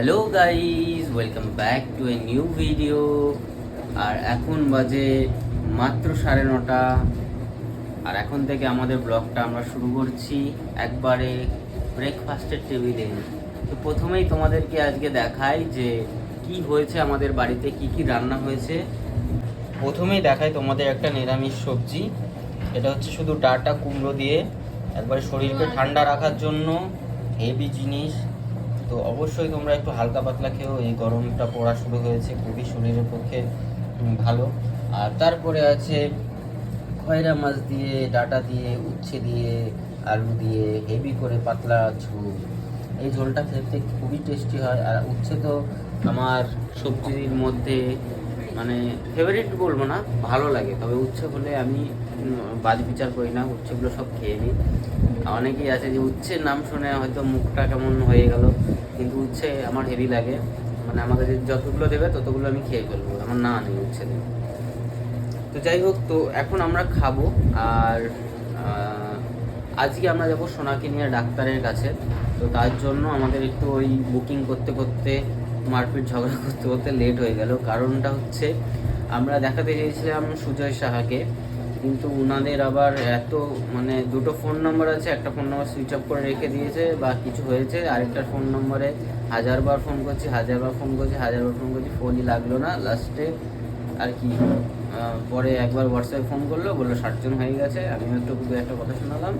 Hello guys welcome back to a new video আর এখন বাজে মাত্র সাড়ে নটা। আর এখন থেকে আমাদের ব্লগটা আমরা শুরু করছি একবারে ব্রেকফাস্টের টেবিলে তো প্রথমেই তোমাদেরকে আজকে দেখাই যে কি হয়েছে আমাদের বাড়িতে, কি কি রান্না হয়েছে। প্রথমেই দেখাই তোমাদের একটা নিরামিষ সবজি। এটা হচ্ছে শুধু ডাটা কুমড়ো দিয়ে একবারে শরীরকে ঠান্ডা রাখার জন্য। হেভি জিনিস। তো অবশ্যই তোমরা একটু হালকা পাতলা খেও এই গরমটা পড়া শুরু হয়েছে, খুবই শরীরের পক্ষে ভালো। আর তারপরে আছে খয়রা মাছ দিয়ে, ডাটা দিয়ে, উচ্ছে দিয়ে, আলু দিয়ে, হেভি করে পাতলা ঝোল। এই ঝোলটা খেতে খুবই টেস্টি হয়। আর উচ্ছে তো আমার সবজির মধ্যে মানে ফেভারিট বলব না, ভালো লাগে। তবে উচ্ছে হলে আমি বাজ বিচার করি না, উচ্ছেগুলো সব খেয়ে নিই। অনেকেই আছে যে উচ্ছের নাম শুনে হয়তো মুখটা কেমন হয়ে গেল। কিন্তু উচ্ছে আমার হেভি লাগে। মানে আমাকে যতগুলো দেবে ততগুলো আমি খেয়ে ফেলব। আমার না নেই উচ্ছে তো যাই হোক, তো এখন আমরা খাব আর আজকে আমরা যাব সোনাকে নিয়ে ডাক্তারের কাছে। তো তার জন্য আমাদের একটু ওই বুকিং করতে করতে, মারপিট ঝগড়া করতে করতে লেট হয়ে গেল। কারণটা হচ্ছে আমরা দেখাতে চেয়েছিলাম সুজয় সাহাকে। কিন্তু উনাদের আবার এত মানে দুটো ফোন নম্বর আছে, একটা ফোন নম্বর সুইচ অফ করে রেখে দিয়েছে, বা কিছু হয়েছে আরেকটা ফোন নম্বরে হাজারবার ফোন করছি, হাজারবার ফোন করছি, হাজারবার ফোন করছি ফোনই লাগল না লাস্টে আর কি পরে একবার হোয়াটসঅ্যাপে ফোন করল, বলল ষাটজন হয়ে গেছে, আমিও একটু একটা কথা শোনালাম,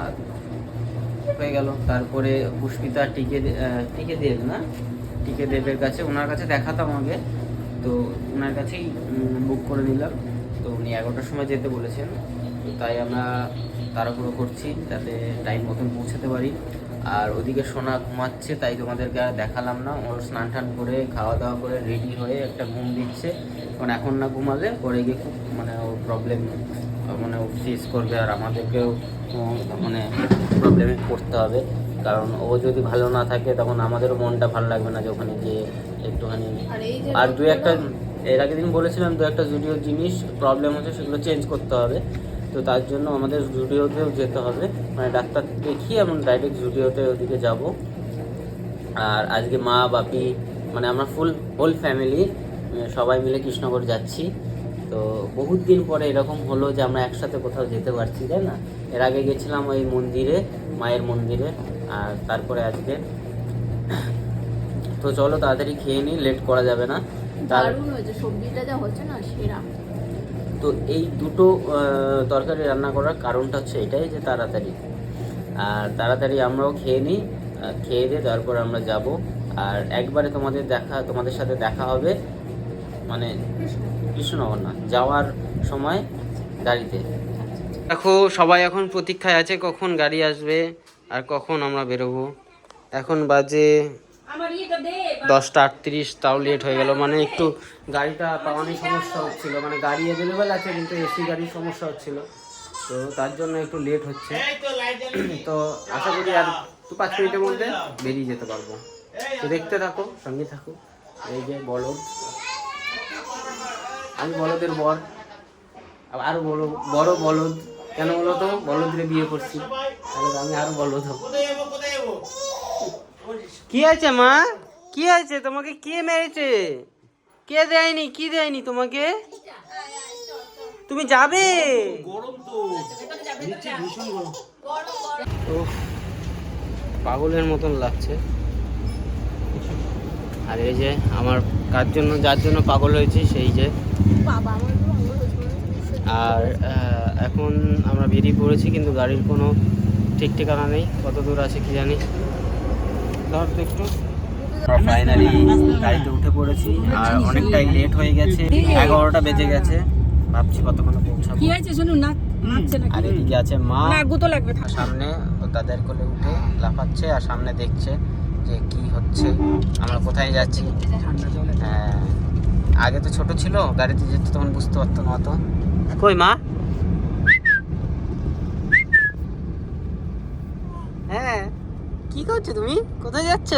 আর হয়ে গেল। তারপরে পুষ্পিতা টিকে টিকে দেব না, টিকে দেবের কাছে ওনার কাছে দেখাতাম আগে, তো ওনার কাছেই বুক করে নিলাম। তো উনি এগারোটার সময় যেতে বলেছেন। তো তাই আমরা তাড়াহুড়ো করছি যাতে টাইম মতন পৌঁছাতে পারি। আর ওদিকে সোনা ঘুমাচ্ছে তাই তোমাদেরকে আর দেখালাম না। ওর স্নান টান করে খাওয়া দাওয়া করে রেডি হয়ে একটা ঘুম দিচ্ছে। কারণ এখন না ঘুমালে পরে গিয়ে খুব মানে ও প্রবলেম মানে ও ফেস করবে আর আমাদেরকেও মানে প্রবলেমে পড়তে হবে। কারণ ও যদি ভালো না থাকে তখন আমাদেরও মনটা ভালো লাগবে না যে ওখানে গিয়ে একটুখানি। আর দু একটা এর আগের দিন বলেছিলাম দু একটা জুডিও জিনিস প্রবলেম হচ্ছে সেগুলো চেঞ্জ করতে হবে। তো তার জন্য আমাদের জুডিওতেও যেতে হবে। মানে ডাক্তার দেখিয়ে এমন ডাইরেক্ট জুডিওতে ওদিকে যাব। আর আজকে মা, বাপি মানে আমরা ফুল হোল ফ্যামিলি সবাই মিলে কৃষ্ণগর যাচ্ছি। তো বহুত দিন পরে এরকম হলো যে আমরা একসাথে কোথাও যেতে পারছি, তাই না? এর আগে গেছিলাম ওই মন্দিরে, মায়ের মন্দিরে, আর তারপরে আজকে। তো চলো তাড়াতাড়ি খেয়ে নিই লেট করা যাবে না। দারুণ হয়েছে সবজিটা যা হচ্ছে না সেরা। তো এই দুটো তরকারি রান্না করার কারণটা হচ্ছে এটাই যে তাড়াতাড়ি। আর তাড়াতাড়ি আমরাও খেয়ে নিই খেয়ে দিয়ে তারপর আমরা যাব। আর একবারে তোমাদের দেখা তোমাদের সাথে দেখা হবে মানে কৃষ্ণনগর না যাওয়ার সময় গাড়িতে। দেখো সবাই এখন প্রতীক্ষায় আছে কখন গাড়ি আসবে আর কখন আমরা বেরোবো। এখন বাজে দশটা আটত্রিশ, তাও লেট হয়ে গেল। মানে একটু গাড়িটা পাওয়ানোর সমস্যা হচ্ছিল। মানে গাড়ি অ্যাভেলেবেল আছে, কিন্তু এসি গাড়ির সমস্যা হচ্ছিল। তো তার জন্য একটু লেট হচ্ছে। তো আশা করি আর দু পাঁচ মিনিটের মধ্যে বেরিয়ে যেতে পারব। তো দেখতে থাকো, সঙ্গে থাকো। এই যে বলদ। আমি বলদের বর। আবার আরও বড় বড় বলদ। কেন বলো তো বলদরে বিয়ে করছি। তাহলে আমি আরও বলদ হব। কি আছে মা? কি আছে তোমাকে কে মেরেছে? কে দেয়নি? কি দেয়নি তোমাকে? তুমি যাবে? পাগলের মতন লাগছে। আর এই যে আমার কার জন্য, যার জন্য পাগল হয়েছি, সেই যে। আর এখন আমরা বেরিয়ে পড়েছি, কিন্তু গাড়ির কোনো ঠিক ঠিকানা নেই। কত দূর আছে কি জানি। ধর তো একটু। ফাইনালি গাড়িতে উঠে পড়েছি আর অনেকটাই লেট হয়ে গেছে। এগারোটা বেজে গেছে ভাবছি কতক্ষণে পৌঁছাবো। কি হয়েছে শুনুন না আর এদিকে আছে মা। না লাগবে সামনে ও তাদের কোলে উঠে লাফাচ্ছে আর সামনে দেখছে যে কি হচ্ছে। আমরা কোথায় যাচ্ছি? হ্যাঁ। আগে তো ছোট ছিল গাড়িতে যেত তখন বুঝতে পারতো না অত। কই মা হ্যাঁ কি করছ তুমি? কোথায় যাচ্ছ?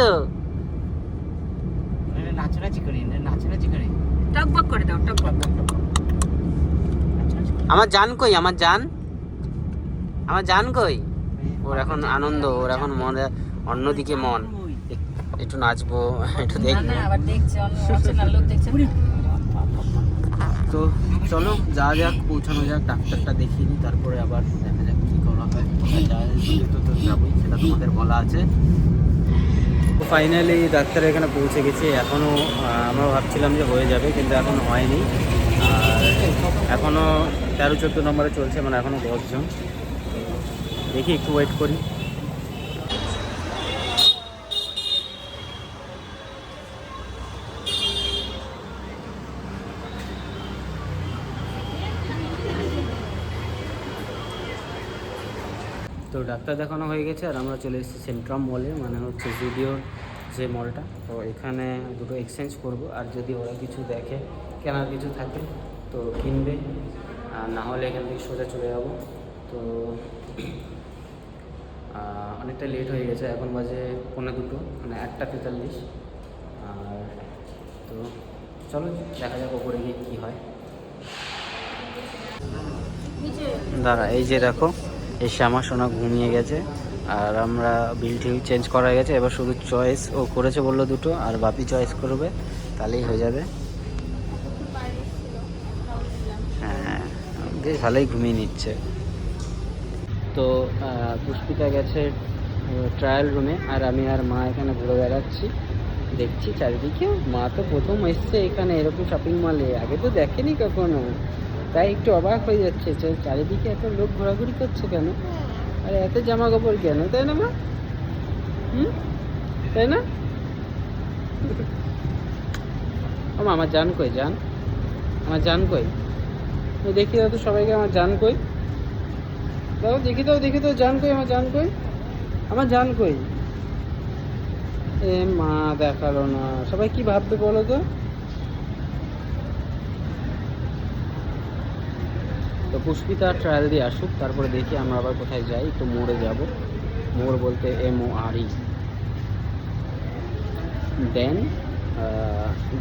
নাচানাচি করি নাচানাচি করি। টকবক করে দাও টকবক। আমার জান কই? আমার জান? আমার জান কই? ওর এখন আনন্দ ওর এখন মনে অন্যদিকে মন। একটু নাচবো একটু দেখব। তো চলো যা যাক পৌঁছানো যাক ডাক্তারটা দেখিয়ে নিই তারপরে আবার দেখা যাক কী সেটা বলা আছে। ফাইনালি ডাক্তার এখানে পৌঁছে গেছি এখনও আমরা ভাবছিলাম যে হয়ে যাবে, কিন্তু এখন হয়নি। আর এখনও তেরো, চোদ্দ নম্বরে চলছে মানে এখনও দশজন। দেখি, একটু ওয়েট করি। ডাক্তার দেখানো হয়ে গেছে আর আমরা চলে এসেছি সেন্ট্রাম মলে মানে হচ্ছে জুডিওর যে মলটা তো এখানে দুটো এক্সচেঞ্জ করব, আর যদি ওরা কিছু দেখে, কেনার কিছু থাকে, তো কিনবে, আর না হলে এখান থেকে সোজা চলে যাব। তো অনেকটা লেট হয়ে গেছে, এখন বাজে পৌনে দুটো মানে একটা তেতাল্লিশ। আর তো, চলো দেখা যাক ওপরে গিয়ে কী হয়। দাঁড়া, এই যে দেখো এই শ্যামা সোনা ঘুমিয়ে গেছে। আর আমরা বিল টিল চেঞ্জ করা গেছে। এবার শুধু চয়েস ও করেছে বলল দুটো, আর বাপি চয়েস করবে, তাহলেই হয়ে যাবে। হ্যাঁ বেশ ভালোই ঘুমিয়ে নিচ্ছে। তো পুষ্পিতা গেছে ট্রায়াল রুমে আর আমি আর মা এখানে ঘুরে বেড়াচ্ছি। দেখছি চারিদিকে, মা তো প্রথম এসছে এখানে, এরকম শপিং মলে আগে তো দেখেনি কখনো। তাই একটু অবাক হয়ে যাচ্ছে যে চারিদিকে এত লোক ঘোরাঘুরি করছে কেন? আর এত জামা কাপড় কেন? তাই না মা? হুম? তাই না? ও মা, আমার জান কই জান? আমার জান কই? দেখি দাও তো সবাইকে আমার জান কই? দাও দেখি দাও দেখি দাও জান কই আমার জান কই? আমার জান কই? এ মা দেখাল না। সবাই কি ভাববে বলো তো? পুষ্পিতা ট্রায়াল দিয়ে আসুক, তারপরে দেখি আমরা আবার কোথায় যাই, একটু মোড়ে যাব। মোড় বলতে এম ও আর ই দেন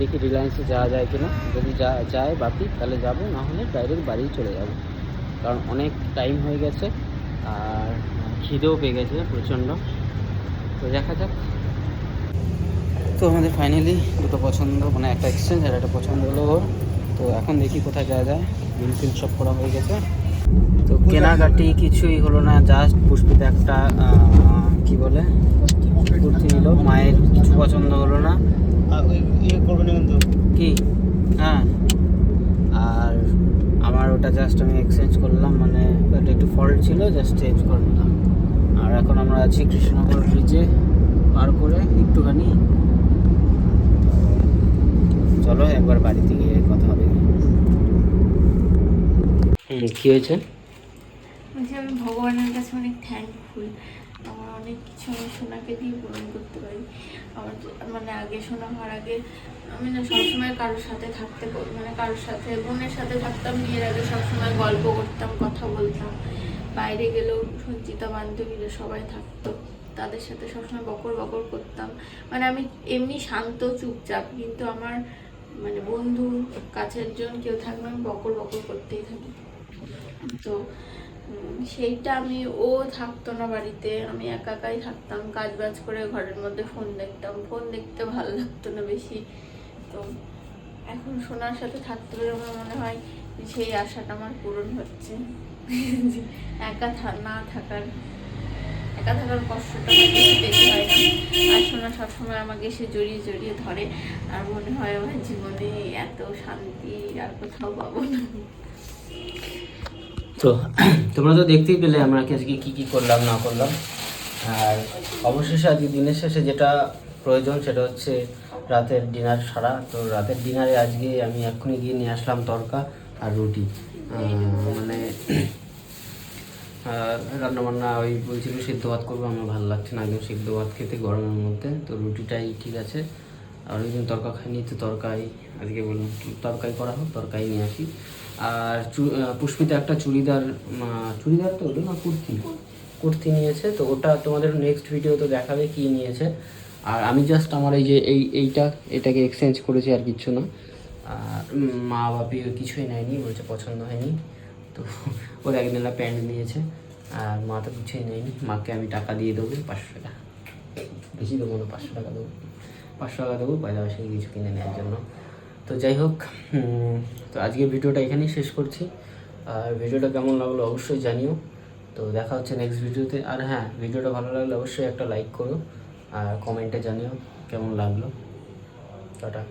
দেখি রিলায়েন্সে যাওয়া যায় কিনা। যদি যা, যায় বাপি তাহলে যাব, না হলে ডাইরেক্ট বাড়ি চলে যাব। কারণ অনেক টাইম হয়ে গেছে, আর খিদেও পেয়ে গেছে প্রচণ্ড। তো দেখা যাক। তো আমাদের ফাইনালি দুটো পছন্দ মানে একটা এক্সচেঞ্জ আর একটা পছন্দ হলো ওর। তো এখন দেখি কোথায় যাওয়া যায়। বিল ফিল সব করা হয়ে গেছে। তো কেনাকাটি কিছুই হলো না জাস্ট পুষ্পিতে একটা কি বলে? কুর্তি নিল। মায়ের কিছু পছন্দ হলো না। ইয়ে কি? হ্যাঁ। আর আমার ওটা জাস্ট আমি এক্সচেঞ্জ করলাম মানে ওটা একটু ফল্ট ছিল জাস্ট চেঞ্জ করে নিলাম আর এখন আমরা আছি কৃষ্ণনগর ব্রিজে পার করে একটুখানি। চলো একবার বাড়িতে গিয়ে কথা হবে। হুম হয়েছে? বলছি, আমি ভগবানের কাছে অনেক থ্যাঙ্কফুল আমার অনেক কিছু আমি সোনাকে দিয়ে পূরণ করতে পারি। আমার মানে আগে সোনা হওয়ার আগে আমি না সবসময় কারোর সাথে থাকতে মানে কারোর সাথে, বোনের সাথে থাকতাম বিয়ের আগে সবসময় গল্প করতাম, কথা বলতাম। বাইরে গেলেও সঞ্চিতা বান্ধবীরা সবাই থাকতো। তাদের সাথে সবসময় বকর বকর করতাম। মানে আমি এমনি শান্ত, চুপচাপ, কিন্তু আমার মানে বন্ধু কাছের জন কেউ থাকবে আমি বকর বকর করতেই থাকি। তো সেইটা আমি, ও থাকতো না বাড়িতে, আমি একা একাই থাকতাম কাজ বাজ করে ঘরের মধ্যে ফোন দেখতাম। ফোন দেখতে ভালো লাগতো না বেশি। তো, এখন সোনার সাথে থাকতে পেরে আমার মনে হয় সেই আশাটা আমার পূরণ হচ্ছে। একা না থাকার, একা থাকার কষ্টটা পেতে হয় না। আর সোনা সবসময় আমাকে এসে জড়িয়ে জড়িয়ে ধরে। আর মনে হয় আমার জীবনে এত শান্তি আর কোথাও পাবো না। তো তোমরা তো দেখতেই পেলে আমরা আজকে কী কী করলাম, না করলাম। আর অবশেষে আজকে দিনের শেষে যেটা প্রয়োজন সেটা হচ্ছে রাতের ডিনার সারা। তো রাতের ডিনারে আজকে আমি এক্ষুনি গিয়ে নিয়ে আসলাম তরকা আর রুটি। মানে রান্না বান্না ওই বলছিল সিদ্ধ ভাত করব, আমার ভালো লাগছে না আগেও সিদ্ধ ভাত খেতে গরমের মধ্যে। তো রুটিটাই ঠিক আছে। আর ওই অনেকদিন তরকা খাইনি, তো তরকাই আজকে বললাম, তরকাই করা হোক তরকারি নিয়ে আসি। আর পুষ্পিতা একটা চুড়িদার চুড়িদার তো ওটা না কুর্তি? কুর্তি নিয়েছে তো ওটা তোমাদের নেক্সট ভিডিও তো দেখাবে কি নিয়েছে। আর আমি জাস্ট আমার এই যে এই এইটা এটাকে এক্সচেঞ্জ করেছি আর কিচ্ছু না। আর মা বাপি কিছুই নেয়নি বলছে পছন্দ হয়নি। তো ওর একদিনা প্যান্ট নিয়েছে আর মা তো কিছুই নেয়নি। মাকে আমি টাকা দিয়ে দেবো পাঁচশো টাকা। বেশি দেবো না পাঁচশো টাকা দেবো। পাঁচশো টাকা দেবো পাশাপাশি কিছু কিনে নেওয়ার জন্য। তো যাই হোক তো আজকে ভিডিওটা এখানেই শেষ করছি। আর ভিডিওটা কেমন লাগল অবশ্যই জানিও। তো দেখা হচ্ছে নেক্সট ভিডিওতে। আর হ্যাঁ ভিডিওটা ভালো লাগলে অবশ্যই একটা লাইক করো। আর কমেন্টে জানিও কেমন লাগল। টাটা।